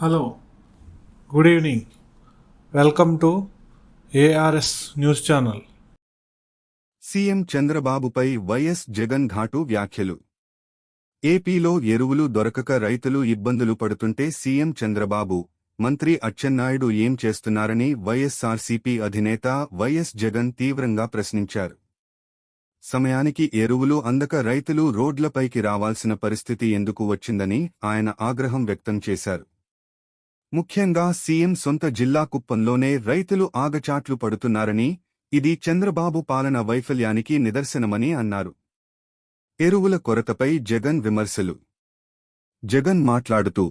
Hello good evening. Welcome to ARS news channel. CM చంద్రబాబుపై YS Jagan ఘాటు వ్యాఖ్యలు. ఏపీలో ఎరువులు దొరకక రైతులు ఇబ్బందులు పడుతుంటే సీఎం చంద్రబాబు మంత్రి అచ్చెన్నాయుడు ఏం చేస్తున్నారని వైఎస్సార్సీపీ అధినేత వైఎస్ జగన్ తీవ్రంగా ప్రశ్నించారు. సమయానికి ఎరువులు అందక రైతులు రోడ్లపైకి రావాల్సిన పరిస్థితి ఎందుకు వచ్చిందని ఆయన ఆగ్రహం వ్యక్తం చేశారు. ముఖ్యంగా సీఎం సొంత జిల్లా కుప్పంలోనే రైతులు ఆగచాట్లు పడుతున్నారని ఇది చంద్రబాబు పాలన వైఫల్యానికి నిదర్శనమని అన్నారు. ఎరువుల కొరతపై జగన్ విమర్శలు. జగన్ మాట్లాడుతూ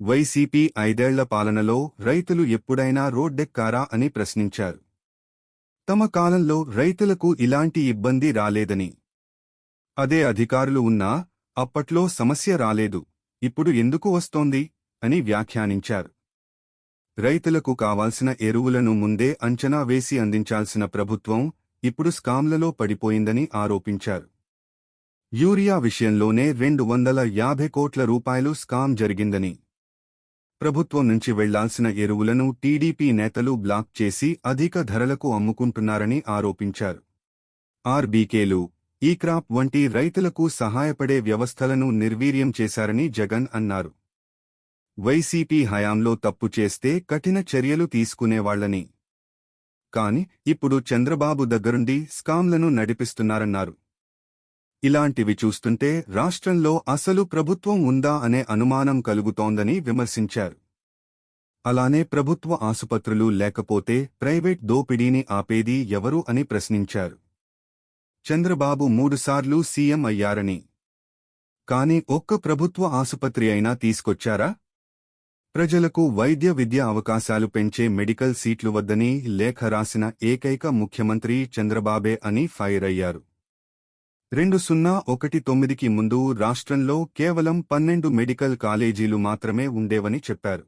వైసీపీ ఐదేళ్ళ పాలనలో రైతులు ఎప్పుడైనా రోడ్డెక్కారా? అని ప్రశ్నించారు. తమ కాలంలో రైతులకు ఇలాంటి ఇబ్బంది రాలేదని. అదే అధికారులు ఉన్నా అప్పట్లో సమస్య రాలేదు. ఇప్పుడు ఎందుకు వస్తోంది? అని వ్యాఖ్యానించారు. రైతులకు కావాల్సిన ఎరువులను ముందే అంచనా వేసి అందించాల్సిన ప్రభుత్వం ఇప్పుడు స్కామ్లలో పడిపోయిందని ఆరోపించారు. యూరియా విషయంలోనే రెండు వందల యాభై కోట్ల రూపాయలు స్కామ్ జరిగిందని. ప్రభుత్వం నుంచి వెళ్ళాల్సిన ఎరువులను టీడీపీ నేతలు బ్లాక్ చేసి అధిక ధరలకు అమ్ముకుంటున్నారని ఆరోపించారు. ఆర్బీకేలు ఈ క్రాప్ వంటి రైతులకు సహాయపడే వ్యవస్థలను నిర్వీర్యం చేశారని జగన్ అన్నారు. వైసీపీ హయాంలో తప్పు చేస్తే కఠిన చర్యలు తీసుకునేవాళ్ళని కాని ఇప్పుడు చంద్రబాబు దగ్గరుండి స్కామ్లను నడిపిస్తున్నారన్నారు. ఇలాంటివి చూస్తుంటే రాష్ట్రంలో అసలు ప్రభుత్వం ఉందా అనే అనుమానం కలుగుతోందని విమర్శించారు. అలానే ప్రభుత్వ ఆసుపత్రులు లేకపోతే ప్రైవేట్ దోపిడీని ఆపేది ఎవరు అని ప్రశ్నించారు. చంద్రబాబు మూడుసార్లు సీఎం అయ్యారని. కాని ఒక్క ప్రభుత్వ ఆసుపత్రి అయినా తీసుకొచ్చారా? ప్రజలకు వైద్య విద్య అవకాశాలు పెంచే మెడికల్ సీట్లు వద్దని లేఖ రాసిన ఏకైక ముఖ్యమంత్రి చంద్రబాబే అని ఫైర్ అయ్యారు. రెండు సున్నా ఒకటి తొమ్మిదికి ముందు రాష్ట్రంలో కేవలం పన్నెండు మెడికల్ కాలేజీలు మాత్రమే ఉండేవని చెప్పారు.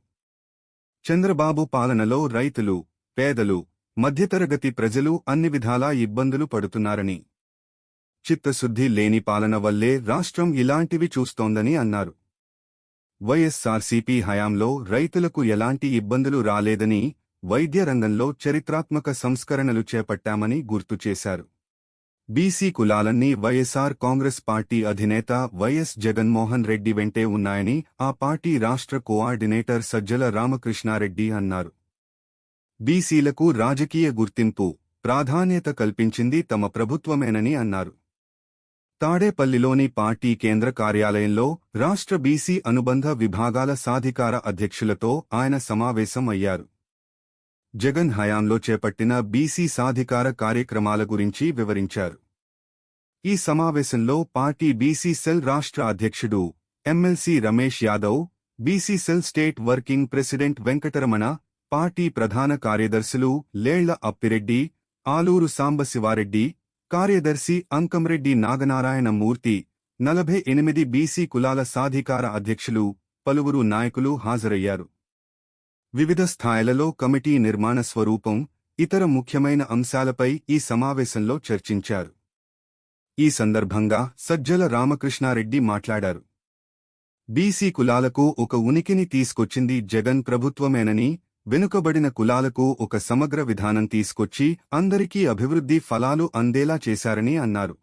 చంద్రబాబు పాలనలో రైతులు పేదలు మధ్యతరగతి ప్రజలు అన్ని విధాలా ఇబ్బందులు పడుతున్నారని. చిత్తశుద్ధి లేని పాలన వల్లే రాష్ట్రం ఇలాంటివి చూస్తోందని అన్నారు. వైఎస్సార్సీపీ హయాంలో రైతులకు ఎలాంటి ఇబ్బందులు రాలేదని వైద్య రంగంలో చరిత్రాత్మక సంస్కరణలు చేపట్టామని గుర్తు చేశారు. బీసీ కులాలన్నీ వైఎస్సార్ కాంగ్రెస్ పార్టీ అధినేత వైఎస్ జగన్మోహన్ రెడ్డి వెంటే ఉన్నాయని ఆ పార్టీ రాష్ట్ర కోఆర్డినేటర్ సజ్జల రామకృష్ణారెడ్డి అన్నారు. బీసీలకు రాజకీయ గుర్తింపు ప్రాధాన్యత కల్పించింది తమ ప్రభుత్వమేనని అన్నారు. తాడేపల్లిలోని పార్టీ కేంద్ర కార్యాలయంలో రాష్ట్ర బీసీ అనుబంధ విభాగాల సాధికార అధ్యక్షులతో ఆయన సమావేశం అయ్యారు. జగన్ హయాంలో చేపట్టిన బీసీ సాధికార కార్యక్రమాల గురించి వివరించారు. ఈ సమావేశంలో పార్టీ బీసీ సెల్ రాష్ట్ర అధ్యక్షుడు MLC Ramesh Yadav BC cell state working president Venkataramana party ప్రధాన కార్యదర్శులు లేళ్ళ అప్పిరెడ్డి ఆలూరు సాంబశివారెడ్డి కార్యదర్శి అంకంరెడ్డి నాగనారాయణమూర్తి నలభై ఎనిమిది బీసీ కులాల సాధికార అధ్యక్షులు పలువురు నాయకులు హాజరయ్యారు. వివిధ స్థాయిలలో కమిటీ నిర్మాణ స్వరూపం ఇతర ముఖ్యమైన అంశాలపై ఈ సమావేశంలో చర్చించారు. ఈ సందర్భంగా సజ్జల రామకృష్ణారెడ్డి మాట్లాడారు. బీసీ కులాలకు ఒక ఉనికిని తీసుకొచ్చింది జగన్ ప్రభుత్వమేనని వెనుకబడిన కులాలకు ఒక సమగ్ర విధానం తీసుకొచ్చి అందరికీ అభివృద్ధి ఫలాలు అందేలా చేశారని అన్నారు.